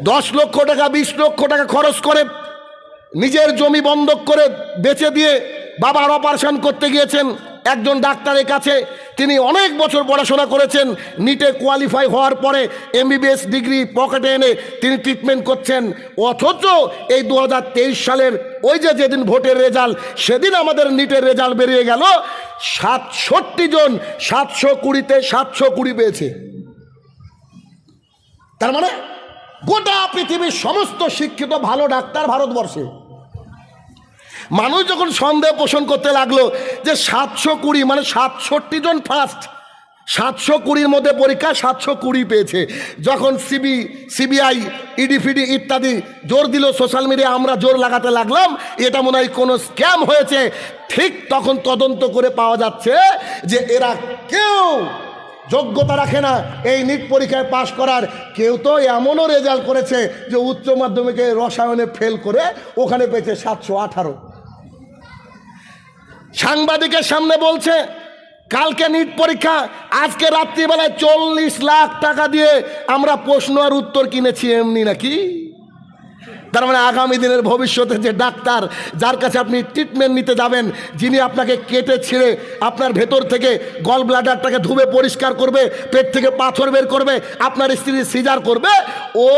দশ লক্ষ টাকা, বিশ লক্ষ টাকা খরচ করে নিজের জমি বন্ধক করে বেচে দিয়ে বাবার অপারেশন করতে গিয়েছেন। একজন ডাক্তারের কাছে তিনি অনেক বছর পড়াশোনা করেছেন। নিটে কোয়ালিফাই হওয়ার পরে এমবিবিএস ডিগ্রি পকেটে এনে তিনি ট্রিটমেন্ট করছেন। অথচ এই দু হাজার তেইশ সালের ওই যে যেদিন ভোটের রেজাল্ট সেদিন আমাদের নিটের রেজাল্ট বেরিয়ে গেল। সাতষট্টি জন সাতশো কুড়িতে সাতশো কুড়ি পেয়েছে। তার মানে গোটা পৃথিবীর সমস্ত শিক্ষিত ভালো ডাক্তার ভারতবর্ষে। মানুষ যখন সন্দেহ পোষণ করতে লাগল যে সাতশো কুড়ি মানে সাতষট্টি জন ফার্স্ট সাতশো কুড়ির মধ্যে পরীক্ষা সাতশো কুড়ি পেয়েছে। যখন সিবি, সিবিআই, ইডিফিডি ইত্যাদি জোর দিল সোশ্যাল মিডিয়া আমরা জোর লাগাতে লাগলাম। এটা মনে হয় কোনো স্ক্যাম হয়েছে। ঠিক তখন তদন্ত করে পাওয়া যাচ্ছে যে এরা কেউ যোগ্যতা রাখে না, এই নিট পরীক্ষায় পাশ করার। কেউ তো এমনও রেজাল্ট করেছে যে উচ্চ মাধ্যমিকে রসায়নে ফেল করে ওখানে পেয়েছে সাতশো আঠারো। সাংবাদিকের সামনে বলছে, কালকে নিট পরীক্ষা, আজকে রাত্রিবেলায় চল্লিশ লাখ টাকা দিয়ে আমরা প্রশ্ন আর উত্তর কিনেছি, এমনি নাকি? তার মানে আগামী দিনের ভবিষ্যতে যে ডাক্তার যার কাছে আপনি ট্রিটমেন্ট নিতে যাবেন, যিনি আপনাকে কেটে ছিঁড়ে আপনার ভেতর থেকে গল ব্লাডারটাকে ধুবে পরিষ্কার করবে, পেট থেকে পাথর বের করবে, আপনার স্ত্রী সিজার করবে, ও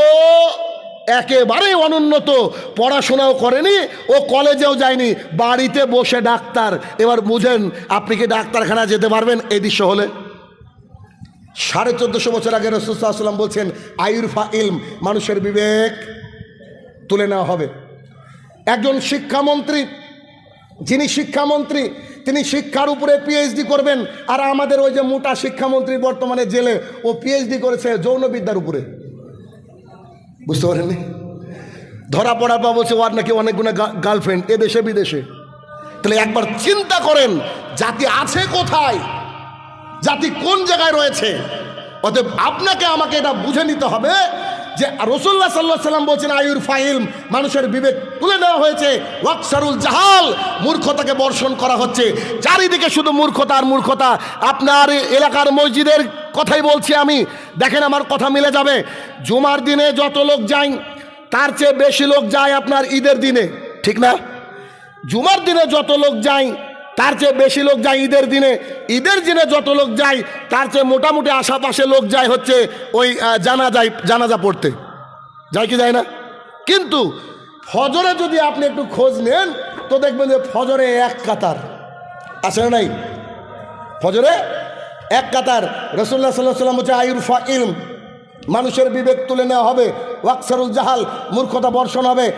একেবারেই অনুন্নত, পড়াশোনাও করেনি, ও কলেজেও যায়নি, বাড়িতে বসে ডাক্তার। এবার বুঝেন, আপনি কি ডাক্তারখানা যেতে পারবেন এই দৃশ্য হলে? সাড়ে চোদ্দশো বছর আগে রসুল্লাহাম বলছেন আয়ুরফা ইলম, মানুষের বিবেক তুলে নেওয়া হবে। একজন শিক্ষামন্ত্রী, যিনি শিক্ষামন্ত্রী, তিনি শিক্ষার উপরে পিএইচডি করবেন, আর আমাদের ওই যে মোটা শিক্ষামন্ত্রী বর্তমানে জেলে, ও পিএইচডি করেছে যৌনবিদ্যার উপরে। বুঝতে পারেননি? ধরা পড়ার পর বলছে ওর নাকি অনেকগুলো গার্লফ্রেন্ড এ দেশে, বিদেশে। তাহলে একবার চিন্তা করেন, জাতি আছে কোথায়? জাতি কোন জায়গায় রয়েছে? অতএব আপনাকে আমাকে এটা বুঝে নিতে হবে যে রসুল্লাহ সাল্লাহ সাল্লাম বলছেন আয়ুর ফাইল মানুষের বিবেক তুলে নেওয়া হয়েছে। ওয়াকসারুল জাহাল, মূর্খতাকে বর্ষণ করা হচ্ছে। চারিদিকে শুধু মূর্খতা আর মূর্খতা। আপনার এলাকার মসজিদের কথাই বলছি আমি। দেখেন আমার কথা মিলে যাবে। জুমার দিনে যত লোক যায়, তার চেয়ে বেশি লোক যায় আপনার ঈদের দিনে। ঠিক না? জুমার দিনে যত লোক যায় তার চেয়ে বেশি লোক যায় ঈদের দিনে। ঈদের দিনে যত লোক যায়, তার চেয়ে মোটামুটি আশাপাশে লোক যায় হচ্ছে ওই জানা যায় জানাজা পড়তে। যায় কি যায় না? কিন্তু ফজরে যদি আপনি একটু খোঁজ নেন, তো দেখবেন যে ফজরে এক কাতার। না নাই? ফজরে এক কাতার। রসুল্লাহ সাল্লাহ সাল্লাম হচ্ছে আয়ুরফা ইলম মানুষের বিবেক তুলে নেওয়া হবে। ওয়াকসারুল জাহাল, মূর্খতা বর্ষণ হবে।